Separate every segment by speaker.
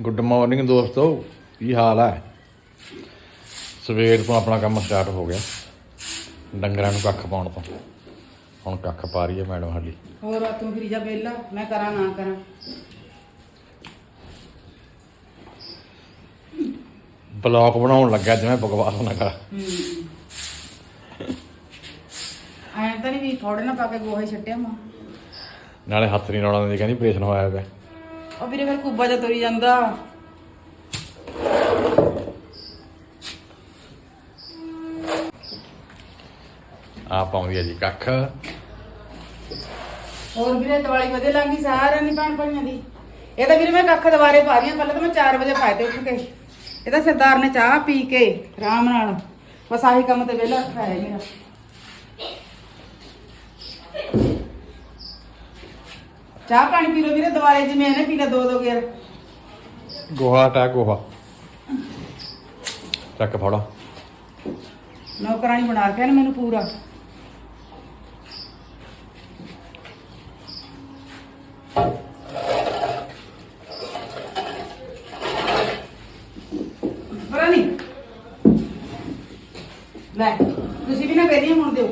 Speaker 1: Good morning ਦੋਸਤੋ। ਕੀ ਹਾਲ ਹੈ ਸਵੇਰ ਤੋਂ ਆਪਣਾ ਕੰਮ ਸਟਾਰਟ ਹੋ ਗਿਆ। ਡੰਗਰਾਂ ਨੂੰ ਕੱਖ ਪਾਉਣ ਤੋਂ। ਹੁਣ ਕੱਖ ਪਾ ਰਹੀ ਹੈ ਮੈਡਮ ਸਾਡੀ।
Speaker 2: ਹੋਰ ਆ ਤੂੰ ਫਿਰੀ ਜਾ ਬੇਲਾ ਮੈਂ ਕਰਾਂ ਨਾ ਕਰਾਂ।
Speaker 1: ਬਲੌਕ ਬਣਾਉਣ ਲੱਗਾ ਜਿਵੇਂ ਬਕਵਾਸ ਨਾ ਕਰ
Speaker 2: ਐਂ ਤਾਂ ਨਹੀਂ ਵੀ ਥੋੜੇ ਨਾ ਪਾ ਕੇ ਗੋਹਾ ਛੱਟਿਆ ਮਾਂ।
Speaker 1: ਨਾਲੇ ਹੱਥ ਨਹੀਂ ਲਾਉਣਾ ਦਿੰਦੀ ਕਹਿੰਦੀ ਆਪਰੇਸ਼ਨ ਹੋਇਆ ਪਿਆ।
Speaker 2: ਉਹ ਵੀਰੇ ਫਿਰ ਕੁੱਬਾ ਜਾ ਤੁਰੀ ਜਾਂਦਾ।
Speaker 1: ਆ ਪਾਉਂਦੀ ਹੈ ਜੀ ਕੱਖ।
Speaker 2: ਹੋਰ ਵੀਰੇ ਦਿਵਾਲੀ ਵਧੀਆ ਲੰਗੀ ਸਾਰਿਆਂ ਦੀ ਭੈਣ ਭਾਈਆਂ ਦੀ। ਇਹ ਤਾਂ ਵੀਰੇ ਮੈਂ ਕੱਖ ਦੁਬਾਰੇ ਪਾ ਰਹੀ ਹਾਂ ਪਹਿਲਾਂ ਤਾਂ ਮੈਂ 4 ਵਜੇ ਪਾਏ ਤੇ ਉੱਠ ਕੇ। ਇਹ ਤਾਂ ਸਰਦਾਰ ਨੇ ਚਾਹ ਪੀ ਕੇ ਆਰਾਮ ਨਾਲ। ਬਸ ਆਹੀ ਕੰਮ ਤੇ ਵਿਹਲਾ ਰੱਖਿਆ ਹੈ ਮੇਰਾ ਚਾਹ ਪਾਣੀ ਪੀ ਲਓ ਵੀਰੇ ਦੁਬਾਰੇ ਜਿਵੇਂ ਇਹਨੇ ਪੀ ਲਿਆ ਦੋ ਦੋ ਗੇਰ।
Speaker 1: ਗੋਹਾ ਟਾ ਗੋਹਾ। ਚੱਕ ਫੜਾ।
Speaker 2: ਨੌਕਰਾਨੀ ਬਣਾ ਰੱਖਿਆ ਨੇ ਮੈਨੂੰ ਪੂਰਾ। ਨਹੀਂ ਲੈ ਤੁਸੀਂ ਵੀ ਨਾ ਬੇਰੀਆਂ ਹੁਣ ਦਿਓ।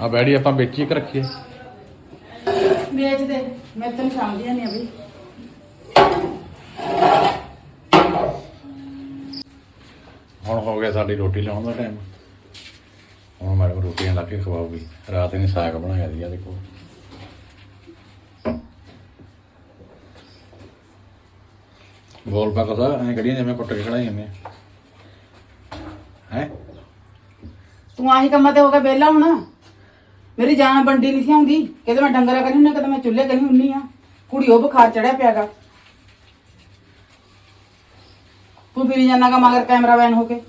Speaker 1: ਆ ਬੈੜੀ ਆਪਾਂ ਵੇਚੀ ਕਿ ਰੱਖੀਏ
Speaker 2: ਵੇਚ ਦੇ ਮੈਂ ਤੈਨੂੰ ਸਮਝਿਆ ਨਹੀਂ ਅਭੀ
Speaker 1: ਹੁਣ ਹੋ ਗਿਆ ਸਾਡੀ ਰੋਟੀ ਲਾਉਣ ਦਾ ਟਾਈਮ ਹੁਣ ਮੈਡਮ ਰੋਟੀਆਂ ਲਾ ਕੇ ਖਵਾਉਗੀ ਰਾਤ ਨੇ ਸਾਗ ਬਣਾਇਆ ਸੀ ਆ ਦੇਖੋ। ਗੋਲ ਪਾ ਕਸਾ ਐ ਕੜੀਆਂ ਜਿਵੇਂ ਕੁੱਟ ਕੇ ਖੜਾਈ ਜਾਂਦੇ ਹੈ?
Speaker 2: ਤੂੰ ਆਹੀ ਕੰਮਾਂ ਤੇ ਹੋ ਕੇ ਵਿਹਲਾ ਹੁਣ। ਮੇਰੀ ਜਾਨ ਬੰਡੀ ਨਹੀਂ ਸੀ ਆਉਂਦੀ। ਕਿਤੇ ਮੈਂ ਡੰਗਰਾ ਕਰੀ ਹੁੰਨਾ ਕਿਤੇ ਮੈਂ ਚੁੱਲ੍ਹੇ ਕਰੀ ਹੁੰਨੀ ਆ। ਕੁੜੀ ਉਹ ਬੁਖਾਰ ਚੜਿਆ ਪਿਆਗਾ। ਤੂੰ ਫਿਰੀ ਜਾਨਾ ਕਾ ਮਗਰ ਕੈਮਰਾ ਵੈਨ ਹੋ ਕੇ।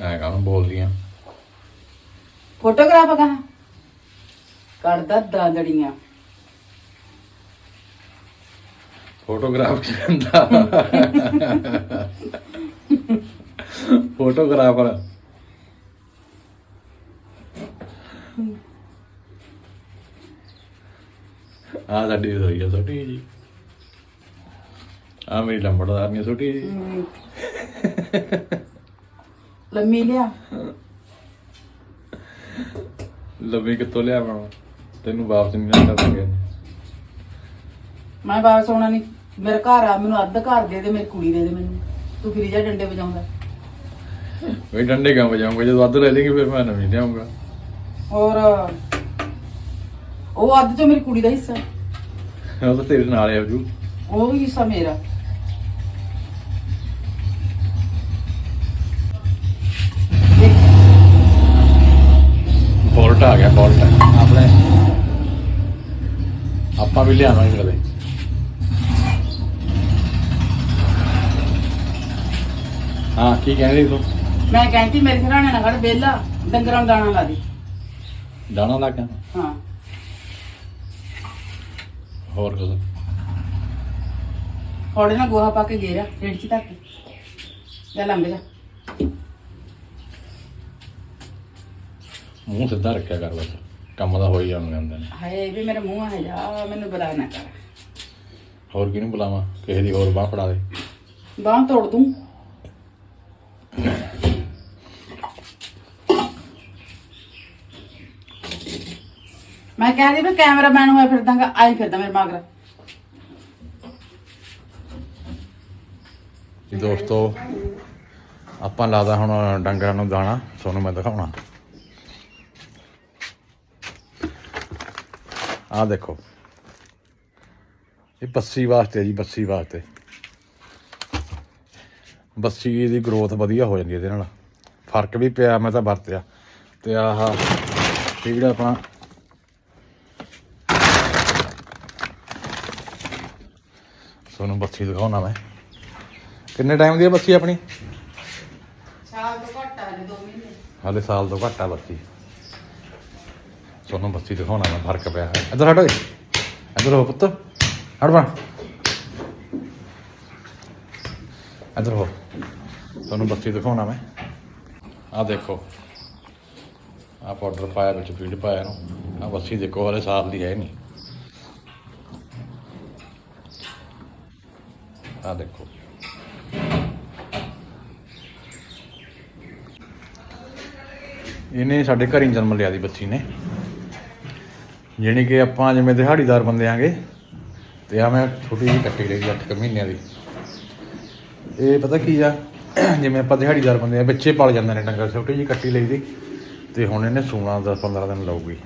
Speaker 1: ਐ ਕਾਹਨੂੰ ਬੋਲਦੀਆਂ
Speaker 2: ਫੋਟੋਗ੍ਰਾਫ ਕਹਾ ਕਰਦਾ ਦਾਦੜੀਆਂ।
Speaker 1: ਫੋਟੋਗ੍ਰਾਫ ਕੀ ਹੁੰਦਾ? ਫੋਟੋਗ੍ਰਾਫਰ। ਆ ਸਾਡੀ ਰਸੋਈ ਆ ਛੋਟੀ ਜੀ। ਆ ਮੇਰੀ ਲੰਬੜਦਾਰ ਨਹੀਂ ਛੋਟੀ ਜੀ।
Speaker 2: ਲੰਮੀ ਲਿਆ।
Speaker 1: ਲੰਮੀ ਕਿੱਥੋਂ ਲਿਆ ਮੈਂ ਤੈਨੂੰ ਵਾਪਸ ਨਹੀਂ ਕਰਾਂਗੇ
Speaker 2: ਮੈਂ ਬਾਹਰ ਸੋਣਾ ਨਹੀਂ। ਮੇਰਾ ਘਰ ਆ ਮੈਨੂੰ ਅੱਧ ਘਰ ਦੇ ਦੇ ਮੇਰੀ ਕੁੜੀ ਦੇ ਦੇ ਮੈਨੂੰ। ਤੂੰ ਫਿਰੀ ਜਾ ਡੰਡੇ ਵਜਾਉਂਦਾ।
Speaker 1: ਵੀ ਡੰਡੇ ਕਿਉਂ ਵਜਾਉਂਗਾ? ਜਦੋਂ ਅੱਧ ਲੈ ਲੇਗੀ ਫਿਰ ਮੈਂ ਨਵੀਂ ਲਿਆਉਂਗਾ।
Speaker 2: ਔਰ ਉਹ ਅੱਧ ਚੋਂ ਮੇਰੀ ਕੁੜੀ ਦਾ ਹਿੱਸਾ।
Speaker 1: ਉਹ ਤਾਂ ਤੇਰੇ ਨਾਲ ਆ ਜੂ।
Speaker 2: ਉਹ ਵੀ ਹਿੱਸਾ ਮੇਰਾ।
Speaker 1: ਬੋਲਟ ਆ ਗਿਆ ਬੋਲਟ ਆਪਣੇ। ਆਪਾਂ ਵੀ ਲਿਆਵਾਂਗੇ ਕਦੇ। ਹਾਂ ਕੀ ਕਹਿੰਦੀ ਤੂੰ?
Speaker 2: ਮੈਂ ਕਹਿੰਦੀ ਮੇਰੇ ਸਰਾਣੇ ਨਾਲ ਖੜ ਬੇਲਾ ਡੰਗਰਾਂ ਨੂੰ ਦਾਣਾ ਲਾ ਦੇ।
Speaker 1: ਦਾਣਾ ਲਾ ਕੇ
Speaker 2: ਹਾਂ।
Speaker 1: ਹੋਰ ਕੁਝ
Speaker 2: ਥੋੜੇ ਨਾਲ ਗੋਹਾ ਪਾ ਕੇ ਗੇਰਾ ਰੇੜ ਚ ਤੱਕ ਜਾ ਲੰਘ ਜਾ।
Speaker 1: ਮੂੰਹ ਸਿੱਧਾ ਰੱਖਿਆ ਕਰ ਬਸ। ਕੰਮ ਦਾ ਹੋ ਹੀ ਜਾਂਦੇ ਹੁੰਦੇ ਨੇ।
Speaker 2: ਹਾਏ ਵੀ ਮੇਰੇ ਮੂੰਹ ਹੈ ਜਾ ਮੈਨੂੰ ਬੁਲਾ ਨਾ ਕਰ।
Speaker 1: ਹੋਰ ਕਿਹਨੂੰ ਬੁਲਾਵਾਂ? ਕਿਸੇ ਦੀ ਹੋਰ ਬਾਹ ਫੜਾ ਦੇ।
Speaker 2: ਬਾਹ ਤੋੜ ਦੂੰ ਮੈਂ ਕਹਿੰਦੀ ਵੀ ਕੈਮਰਾਮੈਨ ਹੋਇਆ ਫਿਰਦਾਗਾ ਆਈ ਫਿਰਦਾ ਮੇਰੇ ਮਗਰ।
Speaker 1: ਜੀ ਦੋਸਤੋ, ਆਪਾਂ ਲਾਦਾ ਹੁਣ ਡੰਗਰਾਂ ਨੂੰ ਦਾਣਾ, ਤੁਹਾਨੂੰ ਮੈਂ ਦਿਖਾਉਣਾ। ਆਹ ਦੇਖੋ। ਇਹ ਬੱਸੀ ਵਾਸਤੇ ਜੀ, ਬੱਸੀ ਵਾਸਤੇ। ਬੱਸੀ ਦੀ ਗਰੋਥ ਵਧੀਆ ਹੋ ਜਾਂਦੀ ਇਹਦੇ ਨਾਲ। ਫ਼ਰਕ ਵੀ ਪਿਆ, ਮੈਂ ਤਾਂ ਵਰਤਿਆ। ਤੇ ਆਹ, ਇਹ ਜਿਹੜਾ ਆਪਣਾ ਤੁਹਾਨੂੰ ਬੱਸੀ ਦਿਖਾਉਣਾ ਮੈਂ। ਕਿੰਨੇ ਟਾਈਮ ਦੀ ਹੈ ਬੱਸੀ ਆਪਣੀ?
Speaker 2: ਸਾਲ ਤੋਂ ਘੱਟ ਆ ਜੀ 2 ਮਹੀਨੇ।
Speaker 1: ਹਾਲੇ ਸਾਲ ਤੋਂ ਘੱਟ ਆ ਬੱਤੀ। ਤੁਹਾਨੂੰ ਬੱਤੀ ਦਿਖਾਉਣਾ ਮੈਂ ਫ਼ਰਕ ਪਿਆ। ਹੈ ਇੱਧਰ ਹਟ ਓਏ। ਇੱਧਰ ਹੋ ਪੁੱਤ। ਹਟ ਬਣ। ਇੱਧਰ ਹੋ। ਤੁਹਾਨੂੰ ਬੱਤੀ ਦਿਖਾਉਣਾ ਮੈਂ। ਆ ਦੇਖੋ। ਆ ਪਾਊਡਰ ਪਾਇਆ ਵਿੱਚ ਫੀਡ ਪਾਇਆ ਨੂੰ ਆ ਬੱਸੀ ਦੇਖੋ ਹਲੇ ਸਾਲ ਦੀ ਹੈ ਨਹੀਂ। ਆ ਦੇਖੋ ਇਹਨੇ ਸਾਡੇ ਘਰ ਹੀ ਜਨਮ ਲਿਆ ਦੀ ਬੱਚੀ ਨੇ। ਜਾਣੀ ਕਿ ਆਪਾਂ ਜਿਵੇਂ ਦਿਹਾੜੀਦਾਰ ਬੰਦੇ ਆਂਗੇ, ਤੇ ਆ ਮੈਂ ਛੋਟੀ ਜਿਹੀ ਕੱਟੀ ਲਈ 8 ਮਹੀਨਿਆਂ ਦੀ। ਇਹ ਪਤਾ ਕੀ ਆ, ਜਿਵੇਂ ਆਪਾਂ ਦਿਹਾੜੀਦਾਰ ਬੰਦੇ ਆ, ਬੱਚੇ ਪਲ ਜਾਂਦੇ ਨੇ ਡੰਗਰ, ਛੋਟੀ ਜਿਹੀ ਕੱਟੀ ਲਈ ਦੀ, ਤੇ ਹੁਣ ਇਹਨੇ ਸੂਣਾ 10 15 ਦਿਨ ਲਾਊਗੀ।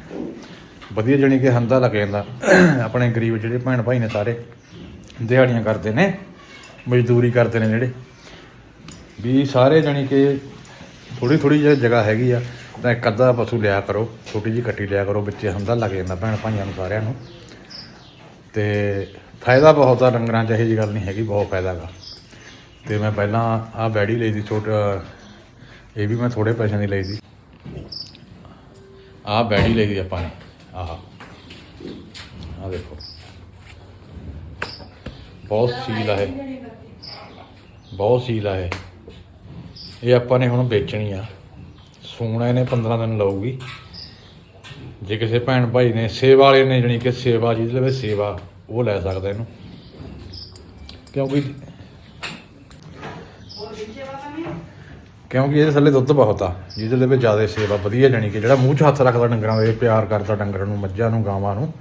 Speaker 1: ਵਧੀਆ ਜਾਣੀ ਕਿ ਹੰਦਾ ਲੱਗ ਜਾਂਦਾ। ਆਪਣੇ ਗਰੀਬ ਜਿਹੜੇ ਭੈਣ ਭਾਈ ਨੇ ਸਾਰੇ, ਦਿਹਾੜੀਆਂ ਕਰਦੇ ਨੇ। ਮਜ਼ਦੂਰੀ ਕਰਦੇ ਨੇ ਜਿਹੜੇ। ਵੀ ਸਾਰੇ ਜਾਣੀ ਕਿ ਥੋੜੀ ਥੋੜੀ ਜਿਹੀ ਜਗ੍ਹਾ ਹੈਗੀ ਆ, ਤਾਂ ਇੱਕ ਅੱਧਾ ਪਸ਼ੂ ਲਿਆ ਕਰੋ, ਛੋਟੀ ਜਿਹੀ ਕੱਟੀ ਲਿਆ ਕਰੋ ਵਿੱਚੇ ਹੁੰਦਾ, ਲੱਗ ਜਾਂਦਾ ਭੈਣ ਭਾਈਆਂ ਨੂੰ ਸਾਰਿਆਂ ਨੂੰ। ਤੇ ਫਾਇਦਾ ਬਹੁਤ ਆ ਡੰਗਰਾਂ 'ਚ, ਇਹੋ ਜਿਹੀ ਗੱਲ ਨਹੀਂ ਹੈਗੀ, ਬਹੁਤ ਫਾਇਦਾ ਗਾ। ਤੇ ਮੈਂ ਪਹਿਲਾਂ ਆਹ ਬੈੜੀ ਲਈ ਦੀ ਛੋਟਾ ਇਹ ਵੀ ਮੈਂ ਥੋੜੇ ਪੈਸਿਆਂ ਦੀ ਲਈ ਸੀ। ਆਹ ਬੈੜੀ ਲਈ ਦੀ ਆਪਾਂ ਨੇ, ਆਹ। ਆਹ ਦੇਖੋ। ਬਹੁਤ ਸੀਲ ਆ ਇਹ। ਬਹੁਤ ਸੀਲ ਆ ਇਹ। ਇਹ ਆਪਾਂ ਨੇ ਹੁਣ ਵੇਚਣੀ ਆ। ਸੂਣਾ ਇਹਨੇ 15 ਦਿਨ ਲਊਗੀ। ਜੇ ਕਿਸੇ ਭੈਣ ਭਾਈ ਨੇ ਸੇਵਾ ਵਾਲੇ ਨੇ, ਜਣੀ ਕਿ ਸੇਵਾ ਜਿਹਦੇ ਲਵੇ ਸੇਵਾ, ਉਹ ਲੈ ਸਕਦਾ ਇਹਨੂੰ। ਕਿਉਂਕਿ ਕਿਉਂਕਿ ਇਹਦੇ ਥੱਲੇ ਦੁੱਧ ਬਹੁਤ ਆ, ਜਿਹਦੇ ਲਈ ਜ਼ਿਆਦਾ ਸੇਵਾ ਵਧੀਆ, ਜਾਣੀ ਕਿ ਜਿਹੜਾ ਮੂੰਹ 'ਚ ਹੱਥ ਰੱਖਦਾ ਡੰਗਰਾਂ ਦੇ ਪਿਆਰ ਕਰਦਾ ਡੰਗਰਾਂ ਨੂੰ, ਮੱਝਾਂ ਨੂੰ, ਗਾਵਾਂ ਨੂੰ,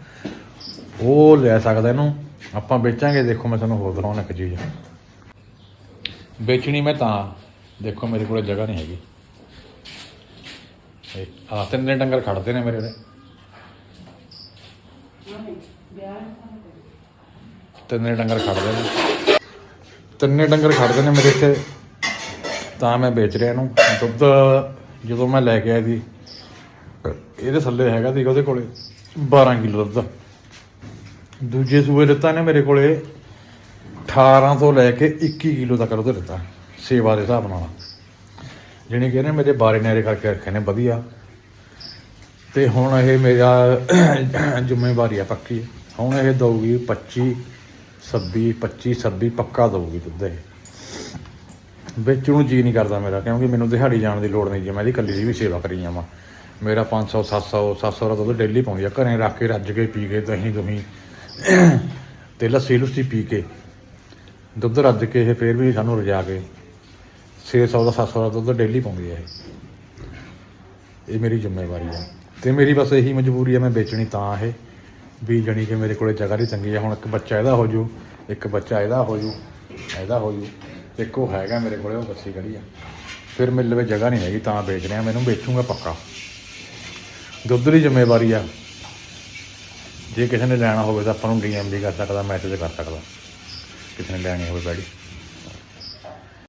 Speaker 1: ਉਹ ਲੈ ਸਕਦਾ ਇਹਨੂੰ। ਆਪਾਂ ਵੇਚਾਂਗੇ, ਦੇਖੋ ਮੈਂ ਤੁਹਾਨੂੰ ਹੋਰ ਦਿਖਾਉਣਾ ਇੱਕ ਚੀਜ਼। ਵੇਚਣੀ ਮੈਂ ਤਾਂ। ਦੇਖੋ, ਮੇਰੇ ਕੋਲ ਜਗ੍ਹਾ ਨਹੀਂ ਹੈਗੀ। ਇਹ ਤਿੰਨ ਦਿਨ ਡੰਗਰ ਖੜਦੇ ਨੇ ਮੇਰੇ ਦੇ ਤਿੰਨੇ ਡੰਗਰ ਖੜਦੇ ਨੇ। ਤਿੰਨੇ ਡੰਗਰ ਖੜਦੇ ਨੇ ਮੇਰੇ ਇੱਥੇ। ਤਾਂ ਮੈਂ ਵੇਚ ਰਿਹਾ ਇਹਨੂੰ। ਦੁੱਧ ਜਦੋਂ ਮੈਂ ਲੈ ਕੇ ਆਇਆ ਸੀ, ਇਹਦੇ ਥੱਲੇ ਹੈਗਾ ਸੀ ਉਹਦੇ ਕੋਲੇ। 12 ਕਿਲੋ ਦੁੱਧ। ਦੂਜੇ ਸੂਏ ਦਿੱਤਾ ਨੇ ਮੇਰੇ ਕੋਲੇ। 18 ਤੋਂ ਲੈ ਕੇ 21 ਕਿਲੋ ਤੱਕ ਦੁੱਧ ਦਿੱਤਾ, ਸੇਵਾ ਦੇ ਹਿਸਾਬ ਨਾਲ। ਜਿਹਨੇ ਕਿ ਇਹਨੇ ਮੇਰੇ ਬਾਰੇ ਨੇਰੇ ਕਰਕੇ ਰੱਖੇ ਨੇ, ਵਧੀਆ। ਤੇ ਹੁਣ ਇਹ ਮੇਰਾ ਜ਼ਿੰਮੇਵਾਰੀ ਆ ਪੱਕੀ। ਹੁਣ ਇਹ ਦਊਗੀ 25 26 25 26 ਪੱਕਾ ਦਊਗੀ ਦੁੱਧ ਇਹ। ਵਿੱਚ ਨੂੰ ਜੀ ਨਹੀਂ ਕਰਦਾ ਮੇਰਾ, ਕਿਉਂਕਿ ਮੈਨੂੰ ਦਿਹਾੜੀ ਜਾਣ ਦੀ ਲੋੜ ਨਹੀਂ ਜੀ। ਮੈਂ ਇਹਦੀ ਕੱਲੀ ਦੀ ਵੀ ਸੇਵਾ ਕਰੀ ਜਾਵਾਂ। ਮੇਰਾ 500 700 700 ਦਾ ਦੁੱਧ ਡੇਲੀ ਪਾਉਂਦੀ ਆ। ਘਰੇ ਰੱਖ ਕੇ ਰੱਜ ਕੇ ਪੀ ਕੇ ਦਹੀਂ ਦੁਹੀਂ ਤੇ ਲੱਸੀ ਲੁੱਸੀ ਪੀ ਕੇ ਦੁੱਧ ਰੱਜ ਕੇ ਇਹ ਫੇਰ ਵੀ ਸਾਨੂੰ ਰਜਾ ਕੇ 600 ਦਾ 700 ਦਾ ਦੁੱਧ ਡੇਲੀ ਪਾਉਂਦੀ ਹੈ ਇਹ। ਇਹ ਮੇਰੀ ਜ਼ਿੰਮੇਵਾਰੀ ਆ ਤੇ ਮੇਰੀ ਬਸ ਇਹੀ ਮਜਬੂਰੀ ਆ ਮੈਂ ਵੇਚਣੀ ਤਾਂ ਇਹ ਵੀ ਜਣੀ ਕਿ ਮੇਰੇ ਕੋਲੇ ਜਗ੍ਹਾ ਨਹੀਂ ਚੰਗੀ ਹੈ। ਹੁਣ ਇੱਕ ਬੱਚਾ ਇਹਦਾ ਹੋ ਜੂ, ਇੱਕ ਬੱਚਾ ਇਹਦਾ ਹੋ ਜੂ, ਇਹਦਾ ਹੋ ਜੂ, ਇੱਕ ਉਹ ਹੈਗਾ ਮੇਰੇ ਕੋਲੇ, ਉਹ ਬੱਸੀ ਖੜੀ ਆ। ਫਿਰ ਮੇਰੇ ਲਵੇ ਜਗ੍ਹਾ ਨਹੀਂ ਹੈਗੀ, ਤਾਂ ਵੇਚ ਰਿਹਾ, ਮੈਨੂੰ ਵੇਚੂੰਗਾ ਪੱਕਾ। ਦੁੱਧ ਦੀ ਜ਼ਿੰਮੇਵਾਰੀ ਆ। ਜੇ ਕਿਸੇ ਨੇ ਲੈਣਾ ਹੋਵੇ ਤਾਂ ਆਪਾਂ ਨੂੰ ਡੀਐਮ ਵੀ ਕਰ ਸਕਦਾ ਮੈਸੇਜ ਕਰ ਸਕਦਾ। ਕਿਸੇ ਨੇ ਲੈਣੀ ਹੋਵੇ ਬੈੜੀ